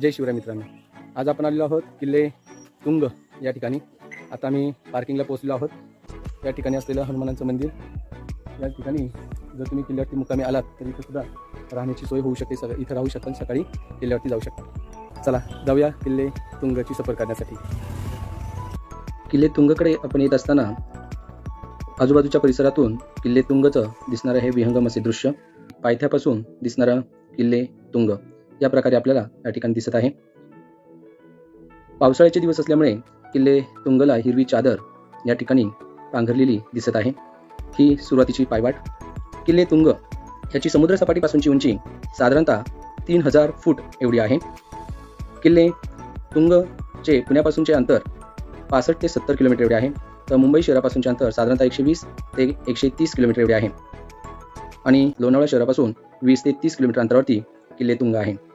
जय शिवराय मित्रांनो. आज आपण आलेलो आहोत किल्ले तुंग या ठिकाणी. आता आम्ही पार्किंगला पोहोचलो आहोत. या ठिकाणी असलेलं हनुमानाचं मंदिर. या ठिकाणी जर तुम्ही किल्ल्यावरती मुक्कामी आलात तर इथं सुद्धा राहण्याची सोय होऊ शकते. सगळं इथं राहू शकता. सकाळी किल्ल्यावरती जाऊ शकता. चला जाऊया किल्ले तुंगची सफर करण्यासाठी. किल्ले तुंगकडे आपण येत असताना आजूबाजूच्या परिसरातून किल्ले तुंगचं दिसणारं हे विहंगम असे दृश्य पायथ्यापासून दिसणारं किल्ले तुंग. या प्रकारे आपल्याला या ठिकाणी दिसत आहे. पावसाळ्याचे दिवस असल्यामुळे किल्ले तुंगला हिरवी चादर या ठिकाणी पांघरलेली दिसत आहे. ही सुरुवातीची पायवाट. किल्ले तुंग याची समुद्रसपाटीपासूनची उंची साधारणतः तीन हजार फूट एवढी आहे. किल्ले तुंगचे पुण्यापासूनचे अंतर पासष्ट ते सत्तर किलोमीटर एवढे आहे. तर मुंबई शहरापासूनचे अंतर साधारणतः एकशे वीस ते एकशे तीस किलोमीटर एवढे आहे. आणि लोणावळा शहरापासून वीस ते तीस किलोमीटर अंतरावरती किल्ले तुंग आहे.